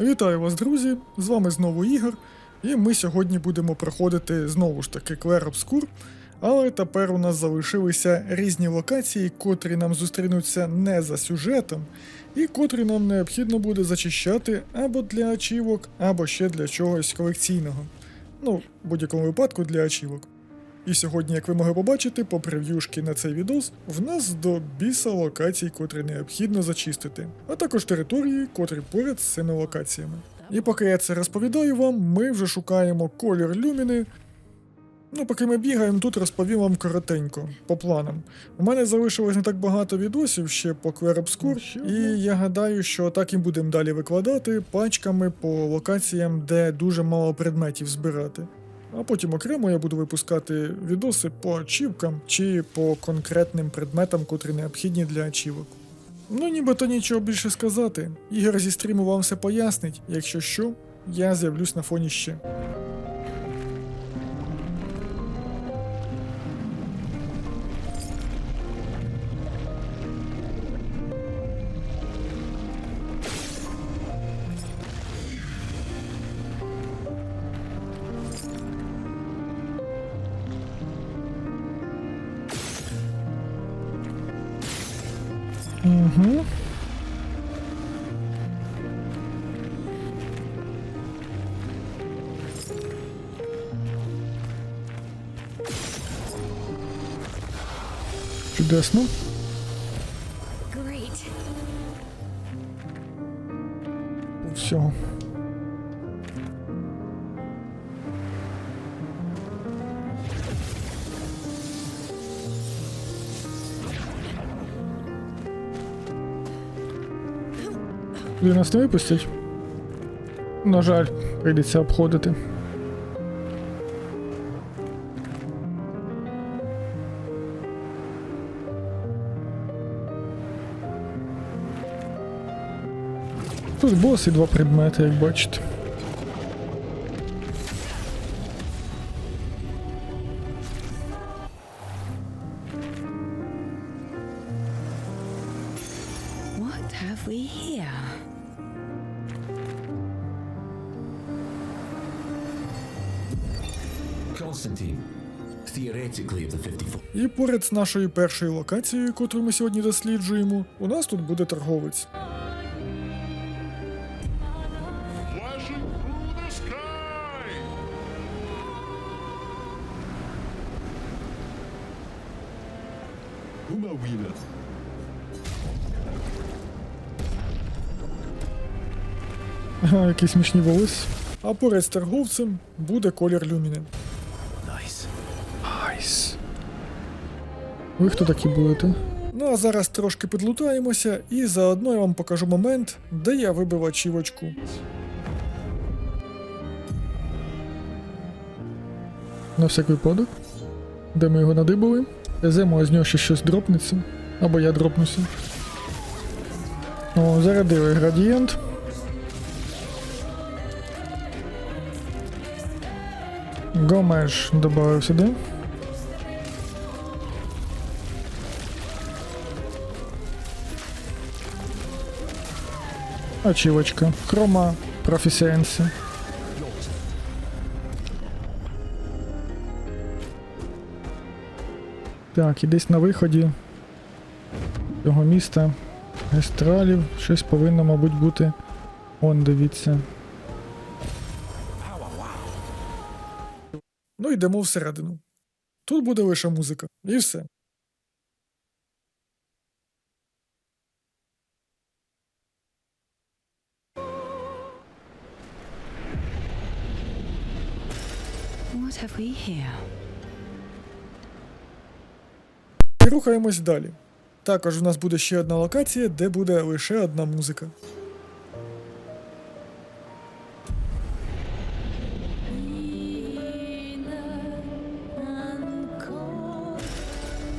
Вітаю вас, друзі! З вами знову Ігор, і ми сьогодні будемо проходити знову ж таки Клер Обскур. Але тепер у нас залишилися різні локації, котрі нам зустрінуться не за сюжетом, і котрі нам необхідно буде зачищати або для ачівок, або ще для чогось колекційного. Ну, в будь-якому випадку для ачівок. І сьогодні, як ви могли побачити, по прев'юшки на цей відос, в нас до біса локацій, котрі необхідно зачистити, а також території, котрі поряд з цими локаціями. І поки я це розповідаю вам, ми вже шукаємо колір люміни. Ну, поки ми бігаємо, тут розповім вам коротенько, по планам. У мене залишилось не так багато відосів ще по Clair Obscur, і я гадаю, що так і будемо далі викладати пачками по локаціям, де дуже мало предметів збирати. А потім окремо я буду випускати відоси по ачівкам чи по конкретним предметам, котрі необхідні для ачівок. Ну, нібито нічого більше сказати. Ігор зі стріму вам все пояснить, якщо що, я з'явлюсь на фоні ще. Угу. Чудесно. Great. Все. Він нас не випустять. На жаль, прийдеться обходити. Тут бос і два предмети, як бачите. What have we here? І поряд з нашою першою локацією, котру ми сьогодні досліджуємо, у нас тут буде торговець. Ага, які смішні волосся. А поряд з торговцем буде колір люміни. Ви хто такі будете? Ну а зараз трошки підлутаємося, і заодно я вам покажу момент, де я вибив ачівочку. На всяк випадок. Де ми його надибали? Веземо, а з нього ще щось дропнеться. Або я дропнуся. О, зарядили градієнт. Гомеш додав сюди. Ачівочка. Хрома. Профісіенсі. Так, і десь на виході цього міста Гестралів щось повинно, мабуть, бути. Он дивіться. Ну йдемо всередину. Тут буде лише музика. І все. What have we here? І рухаємось далі. Також у нас буде ще одна локація, де буде лише одна музика.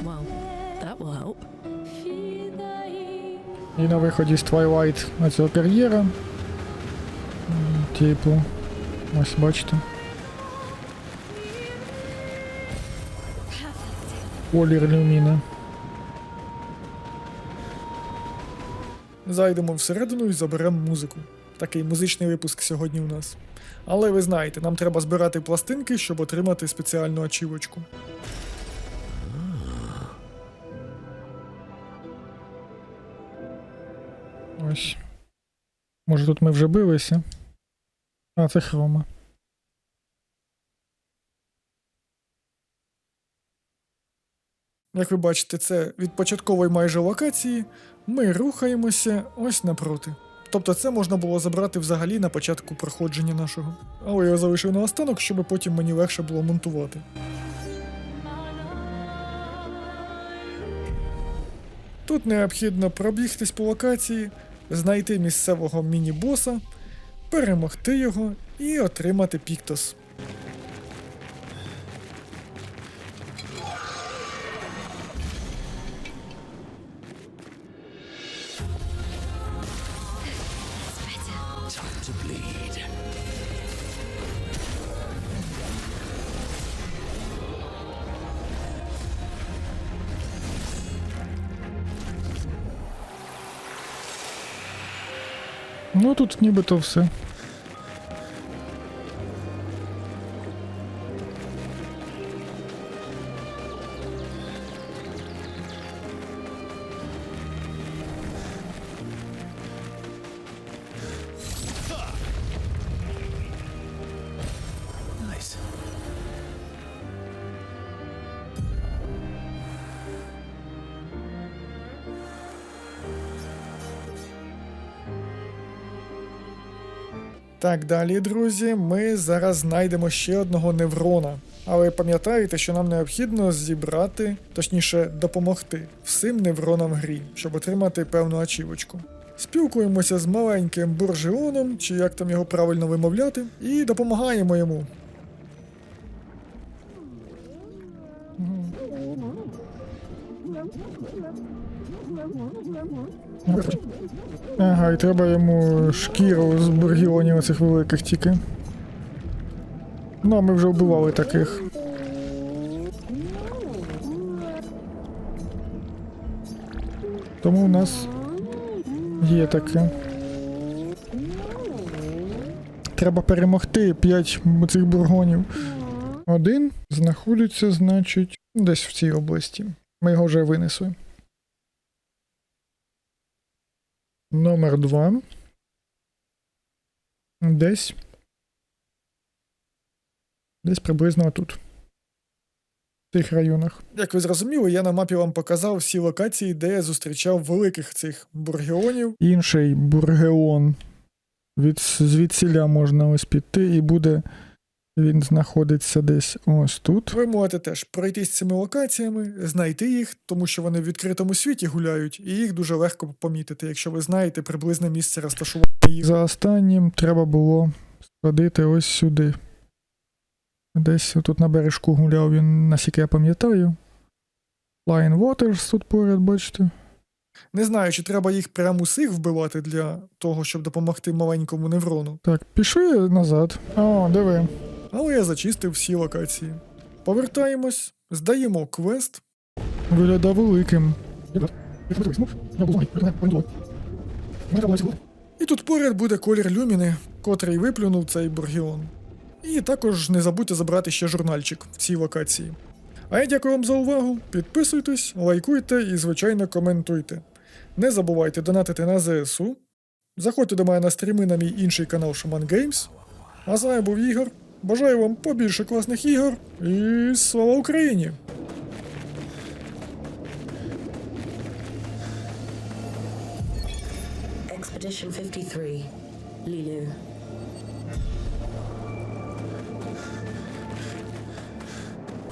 Well, that will help. І на виході з Twilight на цього кар'єра. М, Типу. Ось бачите. Колір люміна. Зайдемо всередину і заберемо музику. Такий музичний випуск сьогодні у нас. Але ви знаєте, нам треба збирати пластинки, щоб отримати спеціальну ачівочку. Ось. Може тут ми вже билися. А, це хрома. Як ви бачите, це від початкової майже локації ми рухаємося ось напроти. Тобто це можна було забрати взагалі на початку проходження нашого. Але я залишив на останок, щоб потім мені легше було монтувати. Тут необхідно пробігтись по локації, знайти місцевого міні-боса, перемогти його і отримати Піктос. Ну тут нібито все. Так, далі, друзі, ми зараз знайдемо ще одного неврона. Але пам'ятаєте, що нам необхідно зібрати, точніше, допомогти всім невронам грі, щоб отримати певну ачівочку. Спілкуємося з маленьким буржеоном, чи як там його правильно вимовляти, і допомагаємо йому. Ага, і треба йому шкіру з бургіонів оцих великих тільки. Ну, а ми вже вбивали таких. Тому у нас є таке. Треба перемогти 5 цих бургонів. Один знаходиться, значить, десь в цій області. Ми його вже винесли. Номер 2. Десь. Десь приблизно тут. В тих районах. Як ви зрозуміли, я на мапі вам показав всі локації, де я зустрічав великих цих бургеонів. Інший бургеон. Від, звідсіля можна ось піти, і буде. Він знаходиться десь ось тут. Ви можете теж пройтись цими локаціями, знайти їх, тому що вони в відкритому світі гуляють, і їх дуже легко помітити, якщо ви знаєте приблизне місце розташування їх. За останнім треба було сходити ось сюди. Десь тут на бережку гуляв він, наскільки я пам'ятаю. Flying Waters тут поряд, бачите. Не знаю, чи треба їх прямо усіх вбивати для того, щоб допомогти маленькому неврону. Так, пішли назад. О, диви. Але я зачистив всі локації. Повертаємось, здаємо квест. Виглядав великим. І тут поряд буде колір люміни, котрий виплюнув цей бургіон. І також не забудьте забрати ще журнальчик в цій локації. А я дякую вам за увагу. Підписуйтесь, лайкуйте і, звичайно, коментуйте. Не забувайте донатити на ЗСУ. Заходьте до мене на стріми на мій інший канал Shaman Games. А з вами був Ігор. Бажаю вам побільше класних ігор і слава Україні! Expedition 53, Lilu.